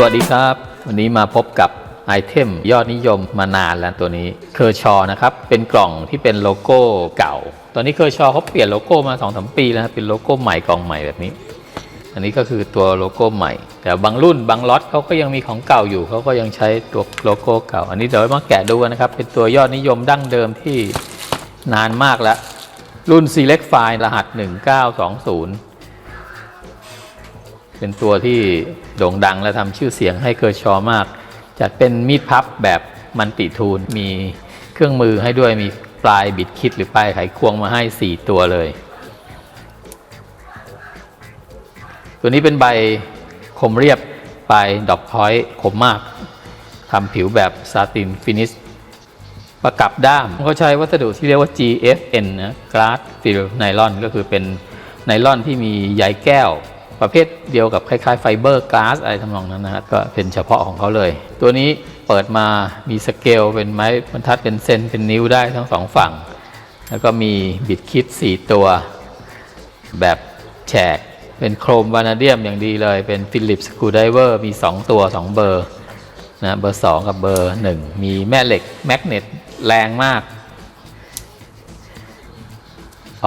สวัสดีครับ วันนี้มาพบกับไอเทมยอดนิยมมานานแล้วตัวนี้เคอร์ชอนะครับ เป็นกล่องที่เป็นโลโก้เก่า ตอนนี้เคอร์ชอเขาเปลี่ยนโลโก้มา2อสปีแล้วเป็นโลโก้ใหม่กล่องใหม่แบบนี้ อันนี้ก็คือตัวโลโก้ใหม่ แต่บางรุ่นบางล็อตเขาก็ยังมีของเก่าอยู่เขาก็ยังใช้ตัวโลโก้เก่า อันนี้เดี๋ยวมาแกะดูกันนะครับ เป็นตัวยอดนิยมดั้งเดิมที่นานมากแล้วรุ่น Select File รหัส 1920 เป็นตัวที่โด่งดังและทำชื่อเสียงให้เคอร์ชอมาก จัดเป็นมีดพับแบบมันติทูล มีเครื่องมือให้ด้วย มีปลายบิดคิดหรือปลายไขควงมาให้ 4 ตัวเลย ตัวนี้เป็นใบคมเรียบปลายดอกพอยต์คมมากทำผิวแบบซาตินฟินิชประกับด้ามเขาใช้วัสดุที่เรียกว่า GFN นะ Glass Fill Nylon ก็คือเป็นไนลอนที่มีใยแก้ว ประเภทเดียวกับคล้ายๆไฟเบอร์กลาสอะไรทำนองนั้นนะครับก็เป็นเฉพาะของเขาเลย ตัวนี้เปิดมามีสเกลเป็นไม้บรรทัดเป็นเซนเป็นนิ้วได้ทั้งสองฝั่ง แล้วก็มีบิดคิด 4 ตัวแบบแฉก เป็นโครมวานาเดียมอย่างดีเลย เป็นฟิลิปสกูไดเวอร์มี 2 ตัว 2 เบอร์นะเบอร์ 2 กับเบอร์ 1 มีแม่เหล็กแมกเนตแรงมาก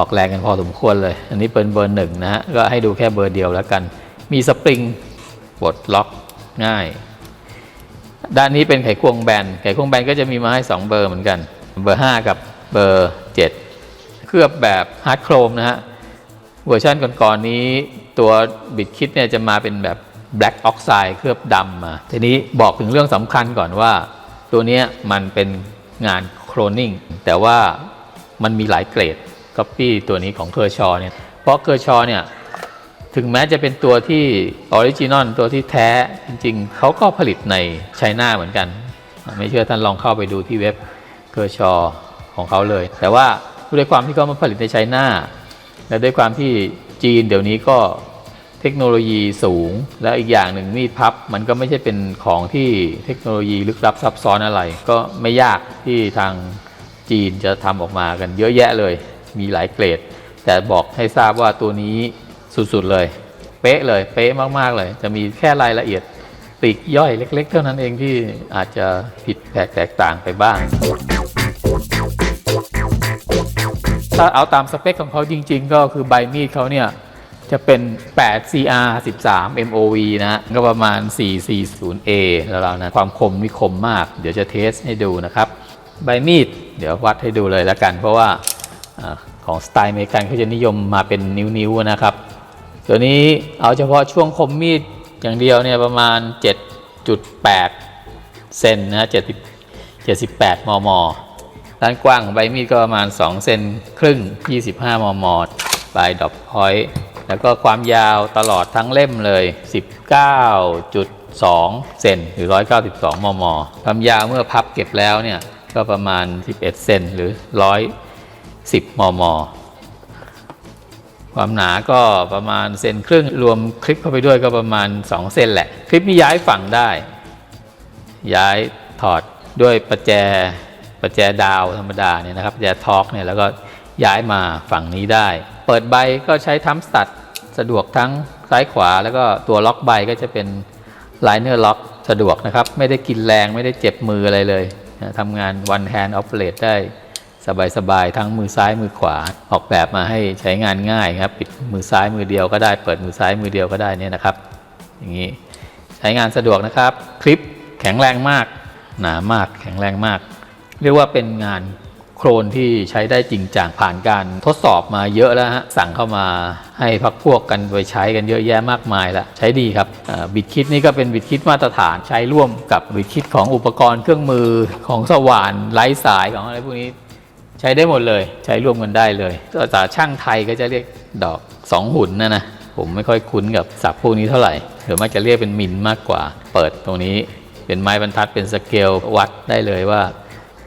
ออกแรงกันพอสมควรเลย อันนี้เป็นเบอร์หนึ่งนะฮะ ก็ให้ดูแค่เบอร์เดียวแล้วกัน มีสปริงปลดล็อกง่าย ด้านนี้เป็นไขควงแบน ไขควงแบนก็จะมีมาให้ 2 เบอร์เหมือนกัน เบอร์ 5 กับเบอร์ 7 เคลือบแบบฮาร์ดโครมนะฮะ เวอร์ชันก่อนๆนี้ตัวบิดคิดเนี่ยจะมาเป็นแบบ Black Oxide เคลือบดำมาทีนี้บอกถึงเรื่องสำคัญก่อนว่า ตัวนี้มันเป็นงานโครนนิ่งแต่ว่ามันมีหลายเกรด ก๊อปปี้ตัวนี้ของเคอร์ชอเนี่ย เพราะเคอร์ชอเนี่ย ถึงแม้จะเป็นตัวที่ออริจินอลตัวที่แท้จริงๆ เขาก็ผลิตในไชน่าเหมือนกัน ไม่เชื่อท่านลองเข้าไปดูที่เว็บเคอร์ชอของเขาเลย แต่ว่าด้วยความที่เขามาผลิตในไชน่าและด้วยความที่จีนเดี๋ยวนี้ก็เทคโนโลยีสูง แล้วอีกอย่างหนึ่งมีดพับ มันก็ไม่ใช่เป็นของที่เทคโนโลยีลึกลับซับซ้อนอะไร ก็ไม่ยากที่ทางจีนจะทำออกมากันเยอะแยะเลย มีหลายเกรด แต่บอกให้ทราบว่าตัวนี้สุดๆเลย เป๊ะเลย เป๊ะมากๆเลย จะมีแค่รายละเอียดปลีกย่อยเล็ก ๆ เท่านั้นเองที่อาจจะผิดแผกแตกต่างไปบ้าง ถ้าเอาตามสเปคของเขาจริง ๆ ก็คือใบมีดเขาเนี่ยจะเป็น 8 CR 13 MOV นะก็ประมาณ 440A แล้วๆนะ ความคมนี่คมมาก เดี๋ยวจะเทสให้ดูนะครับ ใบมีด เดี๋ยววัดให้ดูเลยล้วกัน เพราะว่า ของสไตล์อเมริกันเขาจะนิยมมาเป็นนิ้วๆนะครับ ตัวนี้เอาเฉพาะช่วงคมมีดอย่างเดียวเนี่ยประมาณ 7.8 เซนนะ7 78 มม ด้านกว้างของใบมีดก็ประมาณ 2 เซนครึ่ง 25 มม ปลายดอกพอยต์แล้วก็ความยาวตลอดทั้งเล่มเลย 19.2 เซนหรือ 192 มม ความยาวเมื่อพับเก็บแล้วเนี่ยก็ประมาณ 11 เซนหรือ 10 มม ความหนาก็ประมาณเซนครึ่งรวมคลิปเข้าไปด้วยก็ประมาณ 2 เซนแหละ คลิปนี้ย้ายฝั่งได้ ย้ายถอดด้วยประแจประแจดาวธรรมดาเนี่ยนะครับประแจทอกเนี่ยแล้วก็ย้ายมาฝั่งนี้ได้ เปิดใบก็ใช้ทัมสตัดสะดวกทั้งซ้ายขวาแล้วก็ตัวล็อกใบก็จะเป็นไลเนอร์ล็อกสะดวกนะครับ ไม่ได้กินแรงไม่ได้เจ็บมืออะไรเลยทำงาน one hand operate ได้ สบายๆทั้งมือซ้ายมือขวาออกแบบมาให้ใช้งานง่ายครับปิดมือซ้ายมือเดียวก็ได้ เปิดมือซ้ายมือเดียวก็ได้เนี่ยนะครับ อย่างนี้ใช้งานสะดวกนะครับ คลิปแข็งแรงมาก หนามากแข็งแรงมาก เรียกว่าเป็นงานโครนที่ใช้ได้จริงจังผ่านการทดสอบมาเยอะแล้วฮะสั่งเข้ามาให้พักพวกกันไปใช้กันเยอะแยะมากมายแล้วใช้ดีครับบิดคิดนี่ก็เป็นบิดคิดมาตรฐานใช้ร่วมกับบิดคิดของอุปกรณ์เครื่องมือของสว่านไร้สายของอะไรพวกนี้ ใช้ได้หมดเลย ใช้ร่วมกันได้เลยภาษาช่างไทยก็จะเรียกดอกสองหุ่นนะนะผมไม่ค่อยคุ้นกับศัพท์พวกนี้เท่าไหร่หรือมากจะเรียกเป็นมิลมากกว่า เปิดตรงนี้เป็นไม้บรรทัดเป็นสเกลวัดได้เลยว่า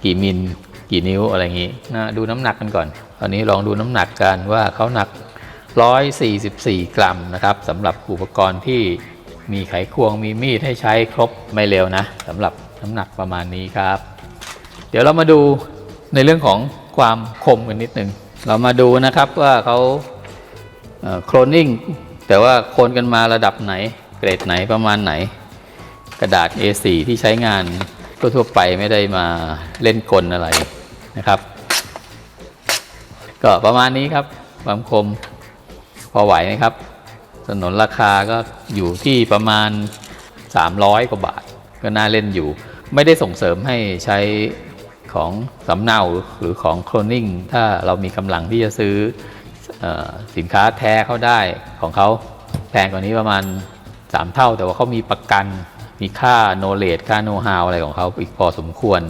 กี่มิลกี่นิ้วอะไรอย่างนี้นะดูน้ำหนักกันก่อนตอนนี้ลองดูน้ำหนักกันว่าเขาหนัก 144 กรัมนะครับสำหรับอุปกรณ์ที่มีไขควงมีมีดให้ใช้ครบไม่เร็วนะสำหรับน้ำหนักประมาณนี้ครับ เดี๋ยวเรามาดูในเรื่องของ ความคมกันนิดหนึ่ง เรามาดูนะครับว่าเขาโครนนิ่งแต่ว่าโคนกันมาระดับไหน เกรดไหนประมาณไหน กระดาษ A4 ที่ใช้งานทั่วๆไปไม่ได้มาเล่นกลอะไรนะครับ ก็ประมาณนี้ครับความคมพอไหวไหมครับถนนราคาก็อยู่ที่ประมาณ 300 กว่าบาท ก็น่าเล่นอยู่ ไม่ได้ส่งเสริมให้ใช้ ของสำเนาหรือของโคลนนิ่งถ้าเรามีกำลังที่จะซื้ออสินค้าแท้เขาได้ของเขาแพงกว่านี้ประมาณ 3 เท่า แต่ว่าเขามีประกันมีค่าโนเลดค่าโนฮาวอะไรของเขาอีกพอสมควร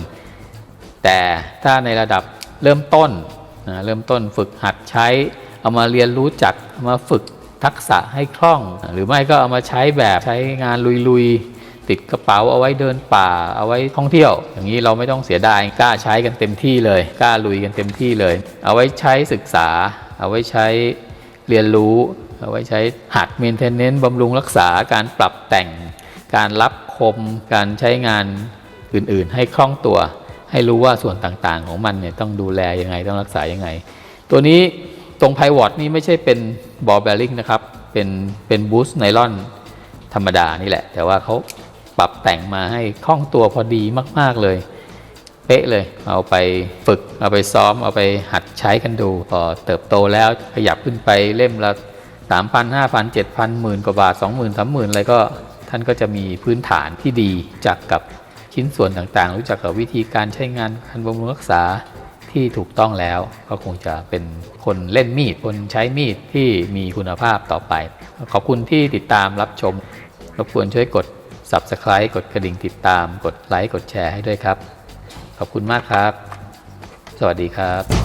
แต่ถ้าในระดับเริ่มต้นนะเริ่มต้นฝึกหัดใช้ เอามาเรียนรู้จักามาฝึกทักษะให้คล่อง หรือไม่ก็เอามาใช้แบบใช้งานลุยๆ ติดกระเป๋าเอาไว้เดินป่าเอาไว้ท่องเที่ยว อย่างนี้เราไม่ต้องเสียดายกล้าใช้กันเต็มที่เลย กล้าลุยกันเต็มที่เลย เอาไว้ใช้ศึกษา เอาไว้ใช้เรียนรู้ เอาไว้ใช้หัดเมนเทนเนนต์บำรุงรักษาการปรับแต่ง การรับคมการใช้งานอื่นๆ ให้คล่องตัว ให้รู้ว่าส่วนต่างๆ ของมันเนี่ยต้องดูแลยังไงต้องรักษายังไง ตัวนี้ตรงไพวอตนี่ไม่ใช่เป็นบอลเบลลิงนะครับเป็นเป็นบูสไนลอนธรรมดานี่แหละ แต่ว่าเขา ปรับแต่งมาให้คล่องตัวพอดีมาก ๆเลย เป๊ะเลย เอาไปฝึก เอาไปซ้อม เอาไปหัดใช้กันดูพอเติบโตแล้วขยับขึ้นไปเล่มละสามพันห้าพันเจ็ดพันหมื่นกว่าบาทสองหมื่นสามหมื่นอะไรก็ท่านก็จะมีพื้นฐานที่ดีจากกับชิ้นส่วนต่างๆ รู้จักกับวิธีการใช้งานการบำรุงรักษาที่ถูกต้องแล้วก็คงจะเป็นคนเล่นมีด คนใช้มีดที่มีคุณภาพต่อไป ขอบคุณที่ติดตามรับชม รบกวนช่วยกด subscribe กดกระดิ่งติดตาม กดไลค์กดแชร์ให้ด้วยครับ ขอบคุณมากครับ สวัสดีครับ